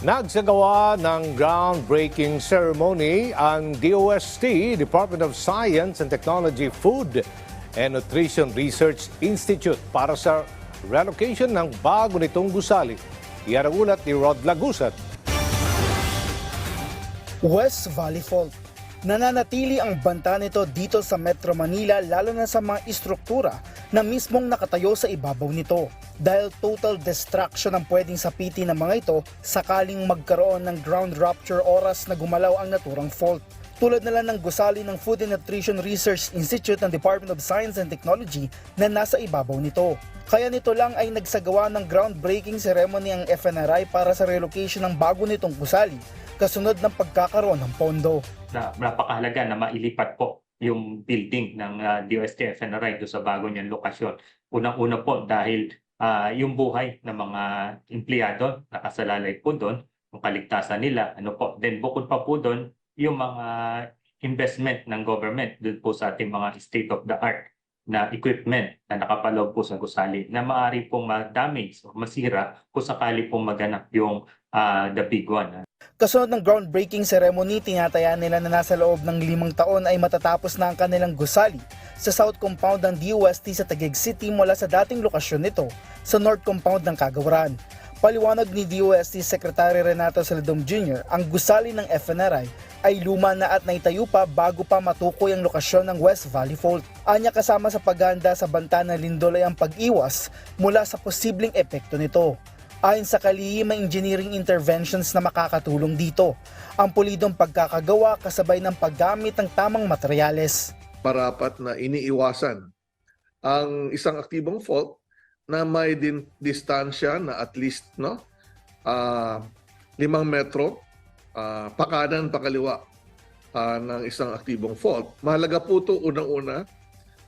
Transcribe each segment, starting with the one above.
Nagsagawa ng groundbreaking ceremony ang DOST, Department of Science and Technology Food and Nutrition Research Institute para sa relocation ng bago nitong gusali. Iyan ulat ni Rod Lagusat. West Valley Fault. Nananatili ang banta nito dito sa Metro Manila lalo na sa mga istruktura na mismong nakatayo sa ibabaw nito. Dahil total destruction ang pwedeng sapitin ng mga ito sakaling magkaroon ng ground rupture oras na gumalaw ang naturang fault. Tulad na lang ng gusali ng Food and Nutrition Research Institute ng Department of Science and Technology na nasa ibabaw nito. Kaya nito lang ay nagsagawa ng groundbreaking ceremony ang FNRI para sa relocation ng bago nitong gusali kasunod ng pagkakaroon ng pondo. na napakahalaga na mailipat po yung building ng uh, DOST FNRI do sa bago niyang lokasyon. Unang-una po dahil ah, yung buhay ng mga empleyado nakasalalay po doon, yung kaligtasan nila, ano po. Then bukod pa po doon, yung mga investment ng government doon po sa ating mga state-of-the-art na equipment na nakapaloob po sa gusali na maaari pong ma-damage o masira kung sakali pong maganap yung ah, the big one. Kasunod ng groundbreaking ceremony, tinataya nila na nasa loob ng limang taon ay matatapos na ang kanilang gusali sa South Compound ng DOST sa Taguig City mula sa dating lokasyon nito sa North Compound ng Kagawaran. Paliwanag ni DOST Secretary Renato Saladom Jr., ang gusali ng FNRI ay luma na at naitayo pa bago pa matukoy ang lokasyon ng West Valley Fault. Anya kasama sa paghahanda sa banta ng lindol ay ang pag-iwas mula sa posibleng epekto nito. Ayon sa kalihim, may engineering interventions na makakatulong dito. Ang pulidong pagkakagawa kasabay ng paggamit ng tamang materyales. parapat na iniiwasan ang isang aktibong fault na may din distansya na at least no ah, limang metro ah, pakanan pakaliwa ah, ng isang aktibong fault. Mahalaga po ito unang-una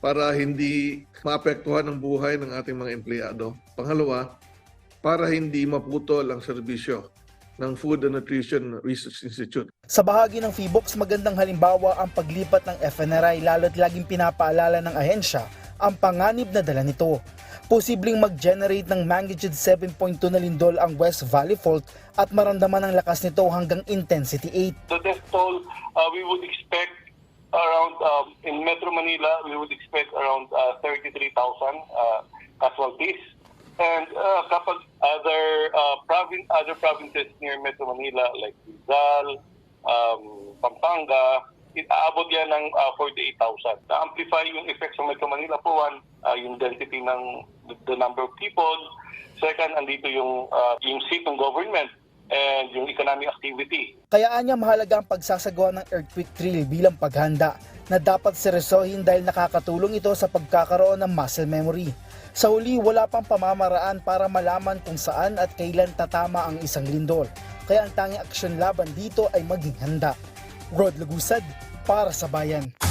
para hindi maapektuhan ang buhay ng ating mga empleyado. Pangalawa, para hindi maputol ang serbisyo ng Food and Nutrition Research Institute. Sa bahagi ng FIBOX, magandang halimbawa ang paglipat ng FNRI lalo't laging pinapaalala ng ahensya ang panganib na dala nito. Posibleng mag-generate ng magnitude 7.2 na lindol ang West Valley Fault at maramdaman ang lakas nito hanggang intensity 8. the death toll, uh, we would expect around, um, in Metro Manila, we would expect around uh, 33,000 uh, casualties. And uh, kapag other uh, province, other provinces near Metro Manila like Rizal, um, Pampanga, aabot yan ng uh, 48,000. Na-amplify yung effects sa Metro Manila po, one, uh, yung density ng the, the number of people. Second, andito yung, uh, yung seat ng government and yung economic activity. Kaya anya mahalaga ang pagsasagawa ng earthquake drill bilang paghanda na dapat seryosohin dahil nakakatulong ito sa pagkakaroon ng muscle memory. Sa huli, wala pang pamamaraan para malaman kung saan at kailan tatama ang isang lindol. Kaya ang tanging aksyon laban dito ay maging handa. Rod Lagusad para sa bayan.